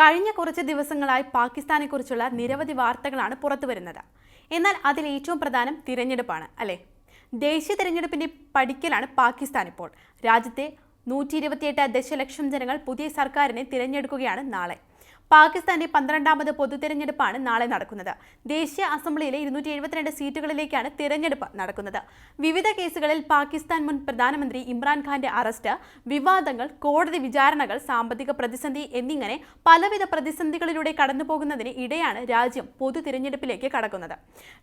കഴിഞ്ഞ കുറച്ച് ദിവസങ്ങളായി പാകിസ്ഥാനെക്കുറിച്ചുള്ള നിരവധി വാർത്തകളാണ് പുറത്തുവരുന്നത്. എന്നാൽ അതിൽ ഏറ്റവും പ്രധാനം തിരഞ്ഞെടുപ്പാണ് അല്ലേ? ദേശീയ തിരഞ്ഞെടുപ്പിന്റെ പഠിക്കലാണ് പാകിസ്ഥാൻ ഇപ്പോൾ. രാജ്യത്തെ നൂറ്റി ഇരുപത്തിയെട്ട് ദശലക്ഷം ജനങ്ങൾ പുതിയ സർക്കാരിനെ തിരഞ്ഞെടുക്കുകയാണ് നാളെ. പാകിസ്ഥാന്റെ പന്ത്രണ്ടാമത് പൊതു തിരഞ്ഞെടുപ്പാണ് നാളെ നടക്കുന്നത്. ദേശീയ അസംബ്ലിയിലെ ഇരുന്നൂറ്റി എഴുപത്തിരണ്ട് സീറ്റുകളിലേക്കാണ് തിരഞ്ഞെടുപ്പ് നടക്കുന്നത്. വിവിധ കേസുകളിൽ പാകിസ്ഥാൻ മുൻ പ്രധാനമന്ത്രി ഇമ്രാൻഖാന്റെ അറസ്റ്റ് വിവാദങ്ങൾ കോടതി വിചാരണകൾ സാമ്പത്തിക പ്രതിസന്ധി എന്നിങ്ങനെ പലവിധ പ്രതിസന്ധികളിലൂടെ കടന്നുപോകുന്നതിന് ഇടയാണ് രാജ്യം പൊതു തിരഞ്ഞെടുപ്പിലേക്ക് കടക്കുന്നത്.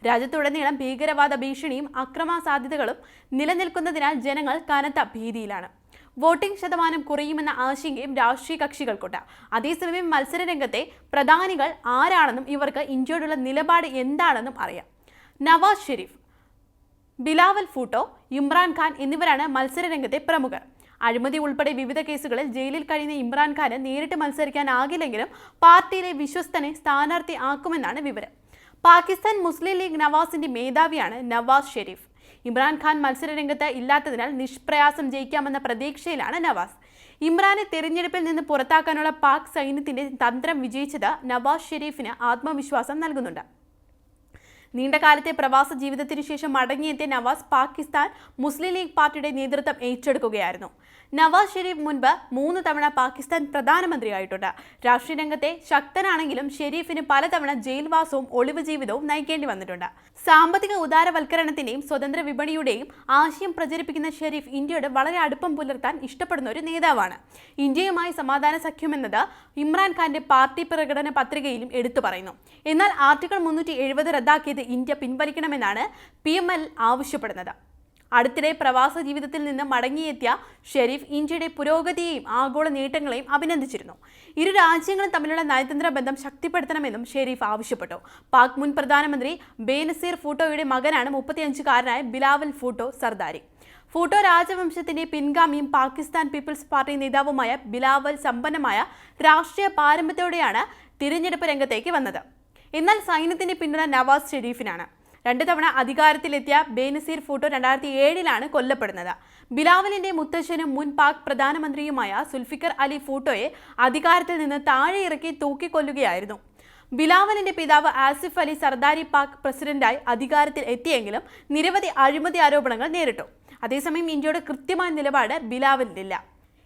രാജ്യത്തുടനീളം ഭീകരവാദ ഭീഷണിയും അക്രമ സാധ്യതകളും നിലനിൽക്കുന്നതിനാൽ ജനങ്ങൾ കനത്ത ഭീതിയിലാണ്. വോട്ടിംഗ് ശതമാനം കുറയുമെന്ന ആശങ്കയും രാഷ്ട്രീയ കക്ഷികൾക്കുണ്ട്. അതേസമയം മത്സരരംഗത്തെ പ്രധാനികൾ ആരാണെന്നും ഇവർക്ക് ഇന്ത്യയോടുള്ള നിലപാട് എന്താണെന്നും അറിയാം. നവാസ് ഷെരീഫ് ബിലാവൽ ഫൂട്ടോ ഇമ്രാൻഖാൻ എന്നിവരാണ് മത്സരരംഗത്തെ പ്രമുഖർ. അഴിമതി ഉൾപ്പെടെ വിവിധ കേസുകളിൽ ജയിലിൽ കഴിയുന്ന ഇമ്രാൻഖാന് നേരിട്ട് മത്സരിക്കാനാകില്ലെങ്കിലും പാർട്ടിയിലെ വിശ്വസ്തനെ സ്ഥാനാർത്ഥി ആക്കുമെന്നാണ് വിവരം. പാകിസ്ഥാൻ മുസ്ലിം ലീഗ് നവാസിന്റെ മേധാവിയാണ് നവാസ് ഷെരീഫ്. ഇമ്രാൻഖാൻ മത്സരരംഗത്ത് ഇല്ലാത്തതിനാൽ നിഷ്പ്രയാസം ജയിക്കാമെന്ന പ്രതീക്ഷയിലാണ് നവാസ്. ഇമ്രാനെ തെരഞ്ഞെടുപ്പിൽ നിന്ന് പുറത്താക്കാനുള്ള പാക് സൈന്യത്തിന്റെ തന്ത്രം വിജയിച്ചത് നവാസ് ഷെരീഫിന് ആത്മവിശ്വാസം നൽകുന്നുണ്ട്. നീണ്ടകാലത്തെ പ്രവാസ ജീവിതത്തിനു ശേഷം മടങ്ങിയെത്തിയ നവാസ് പാകിസ്ഥാൻ മുസ്ലിം ലീഗ് പാർട്ടിയുടെ നേതൃത്വം ഏറ്റെടുക്കുകയായിരുന്നു. നവാസ് ഷെരീഫ് മുൻപ് മൂന്ന് തവണ പാകിസ്ഥാൻ പ്രധാനമന്ത്രിയായിട്ടുണ്ട്. രാഷ്ട്രീയ രംഗത്തെ ശക്തനാണെങ്കിലും ഷെരീഫിന് പലതവണ ജയിൽവാസവും ഒളിവ് ജീവിതവും നയിക്കേണ്ടി വന്നിട്ടുണ്ട്. സാമ്പത്തിക ഉദാരവൽക്കരണത്തിന്റെയും സ്വതന്ത്ര വിപണിയുടെയും ആശയം പ്രചരിപ്പിക്കുന്ന ഷെരീഫ് ഇന്ത്യയുടെ വളരെ അടുപ്പം പുലർത്താൻ ഇഷ്ടപ്പെടുന്ന ഒരു നേതാവാണ്. ഇന്ത്യയുമായി സമാധാന സഖ്യമെന്നത് ഇമ്രാൻഖാന്റെ പാർട്ടി പ്രകടന പത്രികയിലും എടുത്തു പറയുന്നു. എന്നാൽ ആർട്ടിക്കിൾ മുന്നൂറ്റി എഴുപത് റദ്ദാക്കിയത് ഇന്ത്യ പിൻവലിക്കണമെന്നാണ് പി എം എൽ ആവശ്യപ്പെടുന്നത്. അടുത്തിടെ പ്രവാസ ജീവിതത്തിൽ നിന്ന് മടങ്ങിയെത്തിയ ഷെരീഫ് ഇന്ത്യയുടെ പുരോഗതിയെയും ആഗോള നേട്ടങ്ങളെയും അഭിനന്ദിച്ചിരുന്നു. ഇരു രാജ്യങ്ങളും തമ്മിലുള്ള നയതന്ത്ര ബന്ധം ശക്തിപ്പെടുത്തണമെന്നും ഷെരീഫ് ആവശ്യപ്പെട്ടു. പാക് മുൻ പ്രധാനമന്ത്രി ബേനസീർ ഫൂട്ടോയുടെ മകനാണ് മുപ്പത്തിയഞ്ചുകാരനായ ബിലാവൽ ഫൂട്ടോ സർദാരി. ഫൂട്ടോ രാജവംശത്തിന്റെ പിൻഗാമിയും പാകിസ്ഥാൻ പീപ്പിൾസ് പാർട്ടി നേതാവുമായ ബിലാവൽ സമ്പന്നമായ രാഷ്ട്രീയ പാരമ്പര്യത്തോടെയാണ് തിരഞ്ഞെടുപ്പ് രംഗത്തേക്ക് വന്നത്. എന്നാൽ സൈന്യത്തിന്റെ പിന്തുണ നവാസ് ഷെരീഫിനാണ്. രണ്ട് തവണ അധികാരത്തിലെത്തിയ ബേനസീർ ഫൂട്ടോ രണ്ടായിരത്തി ഏഴിലാണ് കൊല്ലപ്പെടുന്നത്. ബിലാവലിന്റെ മുത്തശ്ശനും മുൻ പാക് പ്രധാനമന്ത്രിയുമായ സുൽഫിക്കർ അലി ഫൂട്ടോയെ അധികാരത്തിൽ നിന്ന് താഴെ ഇറക്കി തൂക്കിക്കൊല്ലുകയായിരുന്നു. ബിലാവലിന്റെ പിതാവ് ആസിഫ് അലി സർദാരി പാക് പ്രസിഡന്റായി അധികാരത്തിൽ എത്തിയെങ്കിലും നിരവധി അഴിമതി ആരോപണങ്ങൾ നേരിട്ടു. അതേസമയം ഇന്ത്യയുടെ കൃത്യമായ നിലപാട് ബിലാവലിനില്ല.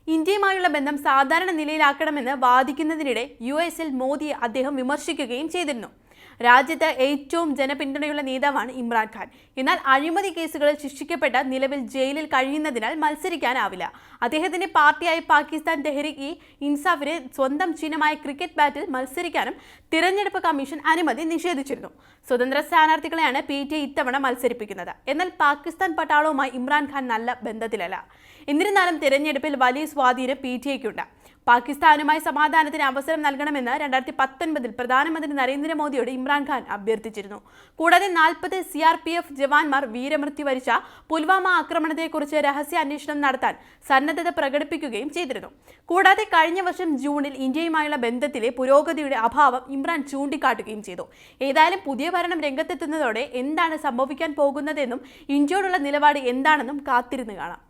ഇന്ത്യയുമായുള്ള ബന്ധം സാധാരണ നിലയിലാക്കണമെന്ന് വാദിക്കുന്നതിനിടെ യു എസിൽ മോദിയെ അദ്ദേഹം വിമർശിക്കുകയും ചെയ്തിരുന്നു. രാജ്യത്ത് ഏറ്റവും ജനപിന്തുണയുള്ള നേതാവാണ് ഇമ്രാൻഖാൻ എന്നാൽ അഴിമതി കേസുകളിൽ ശിക്ഷിക്കപ്പെട്ട നിലവിൽ ജയിലിൽ കഴിയുന്നതിനാൽ മത്സരിക്കാനാവില്ല. അദ്ദേഹത്തിന്റെ പാർട്ടിയായ പാകിസ്ഥാൻ തെഹ്രിക് ഇ ഇൻസാഫിന് സ്വന്തം ചിഹ്നമായ ക്രിക്കറ്റ് ബാറ്റിൽ മത്സരിക്കാനും തിരഞ്ഞെടുപ്പ് കമ്മീഷൻ അനുമതി നിഷേധിച്ചിരുന്നു. സ്വതന്ത്ര സ്ഥാനാർത്ഥികളെയാണ് പി ടി ഇത്തവണ മത്സരിപ്പിക്കുന്നത്. എന്നാൽ പാകിസ്ഥാൻ പട്ടാളവുമായി ഇമ്രാൻഖാൻ നല്ല ബന്ധത്തിലല്ല. എന്നിരുന്നാലും തിരഞ്ഞെടുപ്പിൽ വലിയ സ്വാധീനം പി ടി ഐക്കുണ്ട് പാകിസ്ഥാനുമായി സമാധാനത്തിന് അവസരം നൽകണമെന്ന് രണ്ടായിരത്തി പത്തൊൻപതിൽ പ്രധാനമന്ത്രി നരേന്ദ്രമോദിയോട് ഇമ്രാൻഖാൻ അഭ്യർത്ഥിച്ചിരുന്നു. കൂടാതെ നാൽപ്പത് സി ആർ പി എഫ് ജവാന്മാർ വീരമൃത്യു വരിച്ച പുൽവാമ ആക്രമണത്തെക്കുറിച്ച് രഹസ്യ അന്വേഷണം നടത്താൻ സന്നദ്ധത പ്രകടിപ്പിക്കുകയും ചെയ്തിരുന്നു. കൂടാതെ കഴിഞ്ഞ വർഷം ജൂണിൽ ഇന്ത്യയുമായുള്ള ബന്ധത്തിലെ പുരോഗതിയുടെ അഭാവം ഇമ്രാൻ ചൂണ്ടിക്കാട്ടുകയും ചെയ്തു. ഏതായാലും പുതിയ ഭരണം രംഗത്തെത്തുന്നതോടെ എന്താണ് സംഭവിക്കാൻ പോകുന്നതെന്നും ഇന്ത്യയോടുള്ള നിലപാട് എന്താണെന്നും കാത്തിരുന്ന് കാണാം.